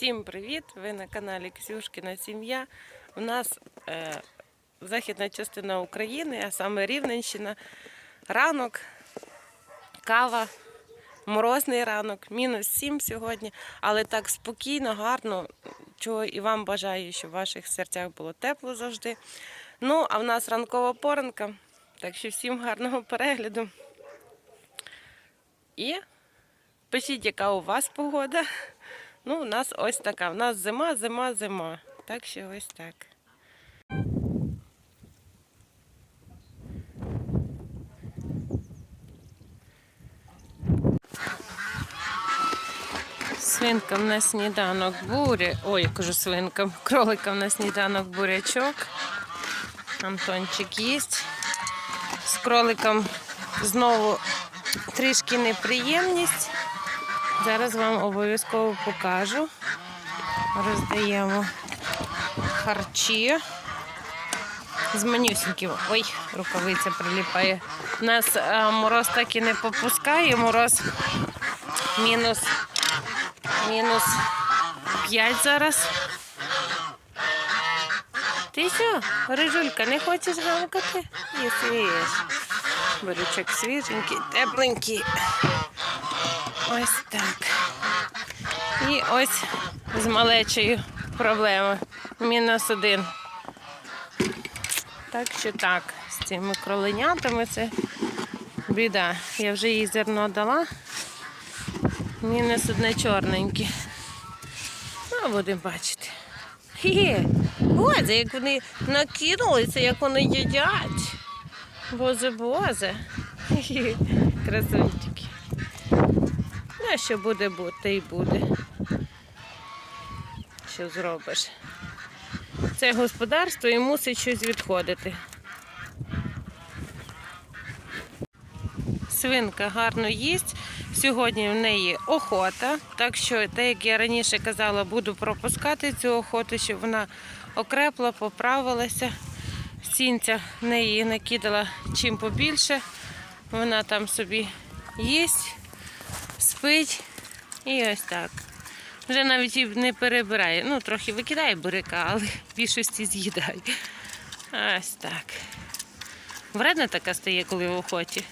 Всім привіт! Ви на каналі Ксюшкіна Сім'я. У нас е, західна частина України, а саме Рівненщина. Ранок, кава, морозний ранок, мінус 7 сьогодні, але так спокійно, гарно. Чого і вам бажаю, щоб в ваших серцях було тепло завжди. Ну, а в нас ранкова поранка. Так що всім гарного перегляду. І пишіть, яка у вас погода. Ну, у нас ось така. У нас зима, зима, зима. Так що ось так. Свинкам на сніданок буря. Ой, я кажу свинкам. Кроликам на сніданок бурячок. Антончик їсть. З кроликом знову трішки неприємність. Зараз вам обов'язково покажу. Роздаємо харчі. З манюсіньким. Ой, рукавиця приліпає. Нас е, мороз так і не попускає. Мороз мінус, мінус 5 зараз. Ти що, рижулька, не хочеш гавкати? Їс, їш. Борючок свіженький, тепленький. Ось так. І ось з малечою проблема. Мінус один. Так що так, з цими кроленятами це біда. Я вже їй зерно дала. Мінус одне чорненьке. Ну, будемо бачити. Хі-хі. Боже, як вони накинулися, як вони їдять. Боже, боже. Хі-хі. Ну, що буде бути і буде. Що зробиш? Це господарство і мусить щось відходити. Свинка гарно їсть. Сьогодні в неї охота, так що, те, як я раніше казала, буду пропускати цю охоту, щоб вона окрепла, поправилася. Сінця в неї накидала чим побільше. Вона там собі їсть, спить і ось так. Вже навіть і не перебирає. Ну, трохи викидає буряка, але в більшості з'їдає. Ось так. Вредна така стає, коли в охоті.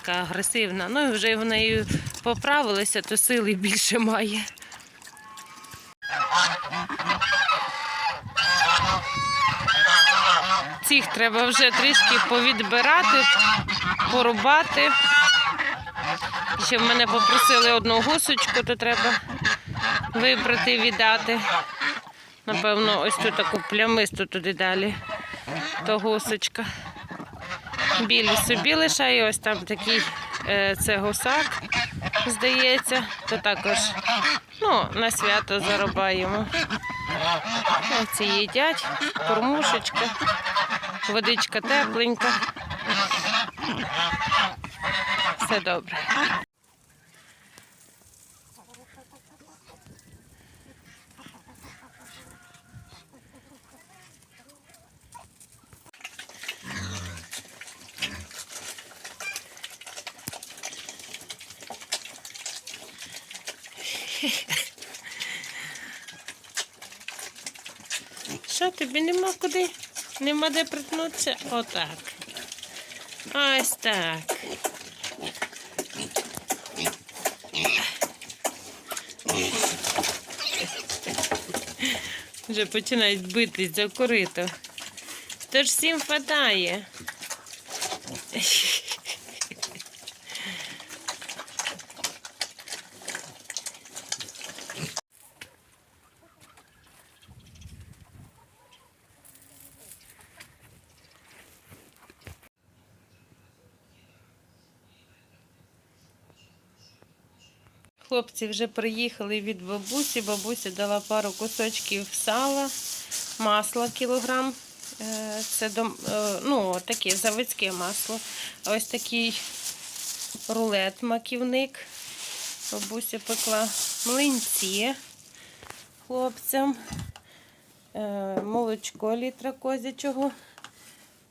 Така агресивна. Ну і вже в неї поправилися, то сили більше має. Цих треба вже трішки повідбирати, порубати. Ще в мене попросили одну гусочку, то треба вибрати, віддати. Напевно, ось тут таку плямисту туди далі. То гусочка. Білі собі лишає, ось там такий е, це гусак, здається, то також ну, на свято зарубаємо. Ці їдять, кормушечка, водичка тепленька. Все добре. Що тобі нема куди? Нема де притнутися? Отак. Ось так. Вже починають битись за корито. Тож всім хватає. Хлопці вже приїхали від бабусі. Бабуся дала пару кусочків сала, масла кілограм. Е, Це е, ну, таке заводське масло. Ось такий рулет маківник. Бабуся пекла млинці хлопцям, Е, молочко літра козячого,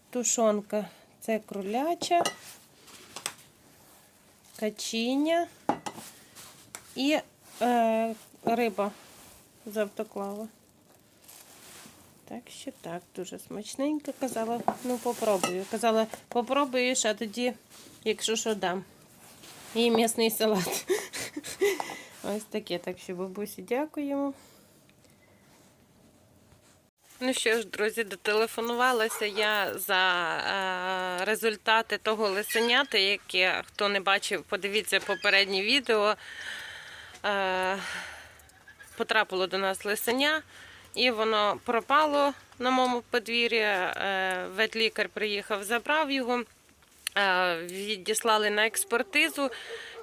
тушонка це кроляча, качиня і е, риба з автоклава. Так що так, дуже смачненько. Казала, ну попробую. Казала, попробуєш, а тоді, якщо що, дам. І м'ясний салат. Ось таке. Так що бабусі дякуємо. Ну що ж, друзі, дотелефонувалася я за е, результати того лисенята, яке хто не бачив, подивіться попереднє відео. Е, потрапило до нас лисеня, і воно пропало на моєму подвір'ї. Е, ветлікар приїхав, забрав його, е, відіслали на експертизу.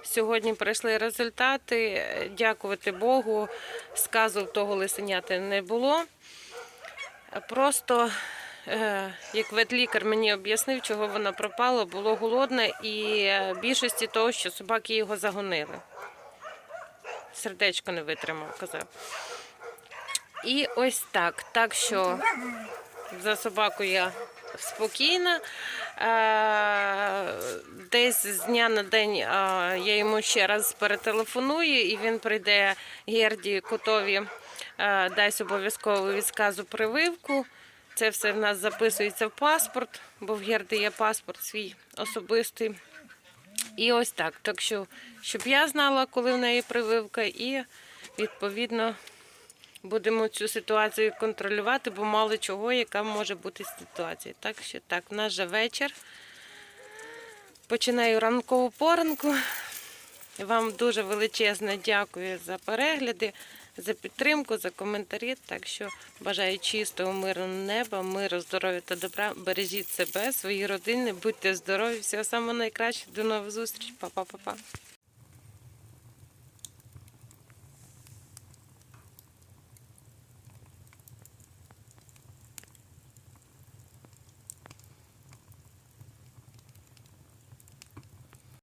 Сьогодні прийшли результати. Дякувати Богу, сказу того лисенята не було. Просто, як ветлікар мені об'яснив, чого воно пропало, було голодне і більшості того, що собаки його загонили. Сердечко не витримав, казав. І ось так. Так що за собаку я спокійна. Е, Десь з дня на день е, я йому ще раз перетелефоную, і він прийде Герді котові, е, дасть обов'язково відказу прививку. Це все в нас записується в паспорт, бо в Герди є паспорт свій особистий. І ось так. Так що, щоб я знала, коли в неї прививка, і відповідно будемо цю ситуацію контролювати, бо мало чого, яка може бути ситуація. Так що так, в нас же вечір. Починаю ранкову поранку. Вам дуже величезне дякую за перегляди, за підтримку, за коментарі. Так що бажаю чистого, мирного неба, миру, здоров'я та добра. Бережіть себе, свої родини, будьте здорові, всього самого найкращого. До нових зустрічей. Па-па-па-па.